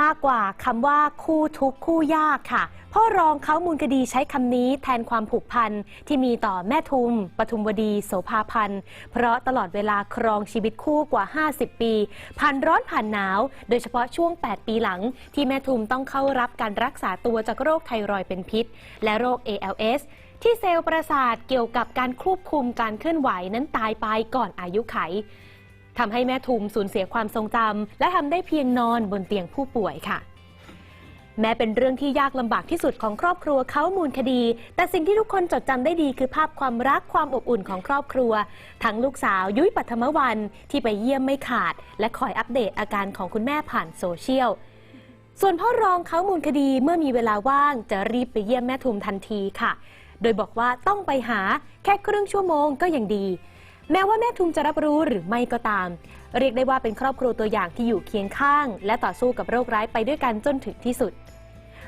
มากกว่าคำว่าคู่ทุกคู่ยากค่ะ พ่อรองเขามูลคดีใช้คำนี้แทนความผูกพันที่มีต่อแม่ทุม ปทุมวดีโสภาพันธ์เพราะตลอดเวลาครองชีวิตคู่กว่า 50 ปี ผ่านร้อนผ่านหนาว โดยเฉพาะช่วง 8 ปีหลัง ที่แม่ทุมต้องเข้ารับการรักษาตัวจากโรคไทรอยเป็นพิษ และโรค ALS ที่เซลล์ประสาทเกี่ยวกับการควบคุมการเคลื่อนไหวนั้นตายไปก่อนอายุไข ทำให้แม่ทุมสูญเสียความทรงจำและทำได้เพียงนอนบนเตียงผู้ป่วยค่ะ แม้เป็นเรื่องที่ยากลำบากที่สุดของครอบครัวเขามูลคดี แต่สิ่งที่ทุกคนจดจำได้ดีคือภาพความรักความอบอุ่นของครอบครัว ทั้งลูกสาวยุ้ยปัทมวันที่ไปเยี่ยมไม่ขาด และคอยอัปเดตอาการของคุณแม่ผ่านโซเชียลส่วนพ่อรองเขามูลคดีเมื่อมีเวลาว่างจะรีบไปเยี่ยมแม่ทุมทันทีค่ะ โดยบอกว่าต้องไปหาแค่ครึ่งชั่วโมงก็ยังดี แม้ว่าแม่ทุมจะรับรู้หรือไม่ก็ตาม เรียกได้ว่าเป็นครอบครัวตัวอย่างที่อยู่เคียงข้าง และต่อสู้กับโรคร้ายไปด้วยกันจนถึงที่สุด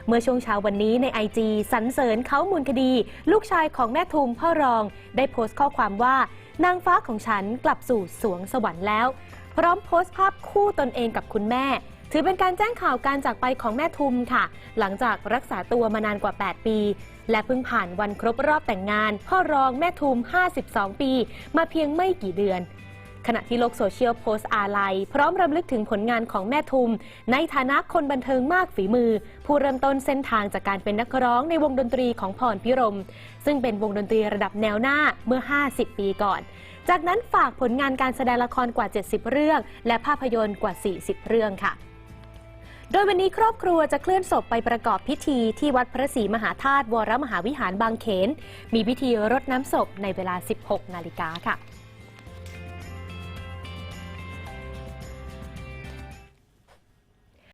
เมื่อช่วงเช้าวันนี้ในไอจีสรรเสริญเขามูลคดี ลูกชายของแม่ทุมพ่อรอง ได้โพสต์ข้อความว่า นางฟ้าของฉันกลับสู่สวงสวรรค์แล้ว พร้อมโพสต์ภาพคู่ตนเองกับคุณแม่ ถือเป็นการแจ้งข่าวการจากไปของแม่ทุมค่ะ หลังจากรักษาตัวมานานกว่า 8 ปี และเพิ่งผ่านวันครบรอบแต่งงาน พ่อรองแม่ทุม 52 ปี มาเพียงไม่กี่เดือน ขณะที่โลกโซเชียลโพสต์อาลัย พร้อมรำลึกถึงผลงานของแม่ทุม ในฐานะคนบันเทิงมากฝีมือ ผู้เริ่มต้นเส้นทางจากการเป็นนักร้องในวงดนตรีของพรพิรม ซึ่งเป็นวงดนตรีระดับแนวหน้าเมื่อ 50 ปีก่อน จากนั้นฝากผลงานการแสดงละครกว่า 70 เรื่อง และภาพยนตร์กว่า 40 เรื่องค่ะ โดยวันนี้ครอบครัวจะเคลื่อนศพไปประกอบพิธีที่วัดพระศรีมหาธาตุวรมหาวิหารบางเขน มีพิธีรดน้ำศพในเวลา 16 นาฬิกาค่ะ